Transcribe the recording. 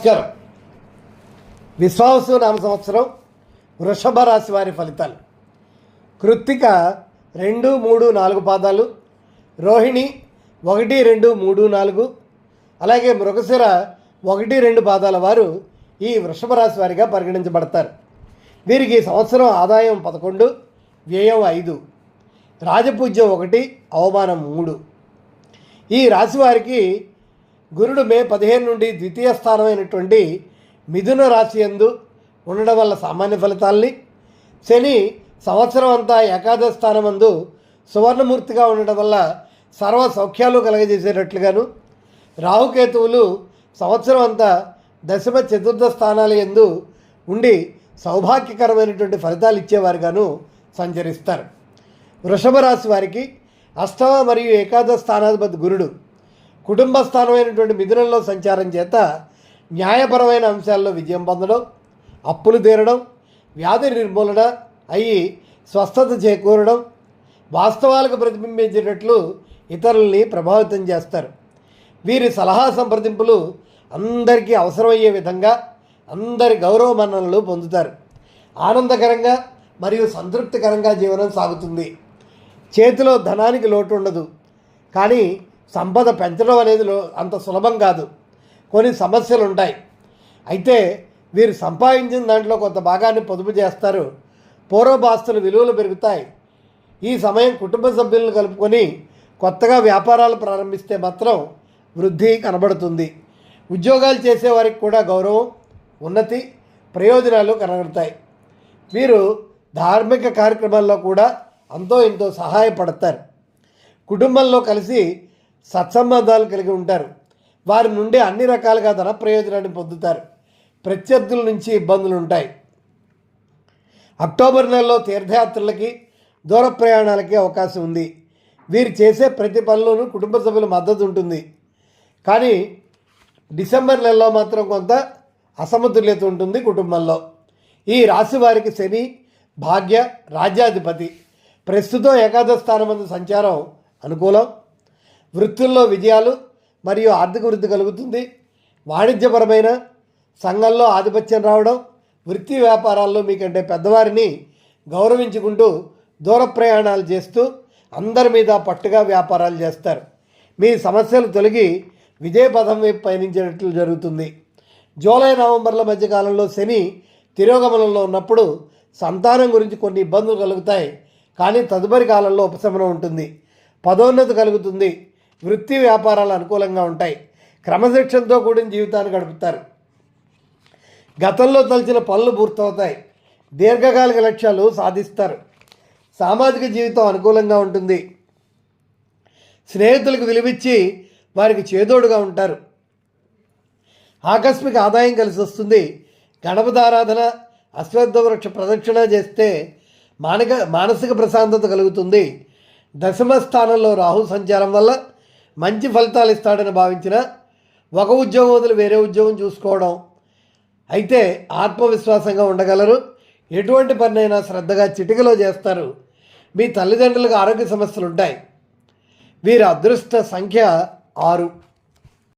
నమస్కారం. విశ్వాసు నామ సంవత్సరం వృషభ రాశి వారి ఫలితాలు. కృత్తిక రెండు మూడు నాలుగు పాదాలు. రోహిణి ఒకటి రెండు మూడు నాలుగు. అలాగే మృగశిర ఒకటి రెండు పాదాల వారు ఈ వృషభ రాశి వారిగా పరిగణించబడతారు. వీరికి సంవత్సరం ఆదాయం పదకొండు వ్యయం ఐదు. రాజపూజ్యం ఒకటి అవమానం మూడు. ఈ రాశి వారికి గురుడు మే పదిహేను నుండి ద్వితీయ స్థానమైనటువంటి మిథున రాశి యందు ఉండడం వల్ల సామాన్య ఫలితాల్ని శని సంవత్సరం అంతా ఏకాదశ స్థానమందు సువర్ణమూర్తిగా ఉండడం వల్ల సర్వ సౌఖ్యాలు కలగజేసేటట్లుగాను రాహుకేతువులు సంవత్సరం అంతా దశమ చతుర్థ స్థానాల ఎందు ఉండి సౌభాగ్యకరమైనటువంటి ఫలితాలు ఇచ్చేవారుగాను సంచరిస్తారు. వృషభ రాశి వారికి అష్టమ మరియు ఏకాదశ స్థానాధిపతి గురుడు కుటుంబ స్థానమైనటువంటి మిథునంలో సంచారం చేత న్యాయపరమైన అంశాల్లో విజయం పొందడం అప్పులు తీరడం వ్యాధి నిర్మూలన అయ్యి స్వస్థత చేకూరడం వాస్తవాలకు ప్రతిబింబించేటట్లు ఇతరుల్ని ప్రభావితం చేస్తారు. వీరి సలహా సంప్రదింపులు అందరికీ అవసరమయ్యే విధంగా అందరి గౌరవ మన్ననలు పొందుతారు. ఆనందకరంగా మరియు సంతృప్తికరంగా జీవనం సాగుతుంది. చేతిలో ధనానికి లోటు ఉండదు. కానీ సంపద పెంచడం అనేది అంత సులభం కాదు. కొన్ని సమస్యలు ఉంటాయి అయితే వీరు సంపాదించిన దాంట్లో కొంత భాగాన్ని పొదుపు చేస్తారు. పూర్వభాస్తుల విలువలు పెరుగుతాయి. ఈ సమయం కుటుంబ సభ్యులను కలుపుకొని కొత్తగా వ్యాపారాలు ప్రారంభిస్తే మాత్రం వృద్ధి కనబడుతుంది. ఉద్యోగాలు చేసేవారికి కూడా గౌరవం ఉన్నతి ప్రయోజనాలు కనబడతాయి. వీరు ధార్మిక కార్యక్రమాల్లో కూడా అంతో ఇంతో సహాయపడతారు. కుటుంబంలో కలిసి సత్సంబంధాలు కలిగి ఉంటారు. వారి నుండి అన్ని రకాలుగా ధన ప్రయోజనాన్ని పొందుతారు. ప్రత్యర్థుల నుంచి ఇబ్బందులు ఉంటాయి. అక్టోబర్ నెలలో తీర్థయాత్రలకి దూర ప్రయాణాలకి అవకాశం ఉంది. వీరు చేసే ప్రతి పనిలోనూ కుటుంబ సభ్యుల మద్దతు ఉంటుంది. కానీ డిసెంబర్ నెలలో మాత్రం కొంత అసమతుల్యత ఉంటుంది కుటుంబంలో. ఈ రాశి వారికి శని భాగ్య రాజ్యాధిపతి. ప్రస్తుతం ఏకాదశ స్థానమందు సంచారం అనుకూలం. వృత్తుల్లో విజయాలు మరియు ఆర్థిక వృద్ధి కలుగుతుంది. వాణిజ్యపరమైన సంఘంలో ఆధిపత్యం రావడం వృత్తి వ్యాపారాల్లో మీకంటే పెద్దవారిని గౌరవించుకుంటూ దూర ప్రయాణాలు చేస్తూ అందరి మీద పట్టుగా వ్యాపారాలు చేస్తారు. మీ సమస్యలు తొలగి విజయపథం వైపు పయనించేటట్లు జరుగుతుంది. జూలై నవంబర్ల మధ్య కాలంలో శని తిరోగమనంలో ఉన్నప్పుడు సంతానం గురించి కొన్ని ఇబ్బందులు కలుగుతాయి. కానీ తదుపరి కాలంలో ఉపశమనం ఉంటుంది. పదోన్నతి కలుగుతుంది. వృత్తి వ్యాపారాలు అనుకూలంగా ఉంటాయి. క్రమశిక్షణతో కూడిన జీవితాన్ని గడుపుతారు. గతంలో తలచిన పనులు పూర్తవుతాయి. దీర్ఘకాలిక లక్ష్యాలు సాధిస్తారు. సామాజిక జీవితం అనుకూలంగా ఉంటుంది. స్నేహితులకు విలువిచ్చి వారికి చేదోడుగా ఉంటారు. ఆకస్మిక ఆదాయం కలిసి వస్తుంది. గణపదారాధన అశ్వత్థ వృక్ష ప్రదక్షిణ చేస్తే మానక మానసిక ప్రశాంతత కలుగుతుంది. దశమ స్థానంలో రాహు సంచారం వల్ల మంచి ఫలితాలు ఇస్తాడని భావించిన ఒక ఉద్యోగం వదిలి వేరే ఉద్యోగం చూసుకోవడం అయితే ఆత్మవిశ్వాసంగా ఉండగలరు. ఎటువంటి పనైనా శ్రద్ధగా చిటికలో చేస్తారు. మీ తల్లిదండ్రులకు ఆరోగ్య సమస్యలు ఉంటాయి వీరి అదృష్ట సంఖ్య ఆరు.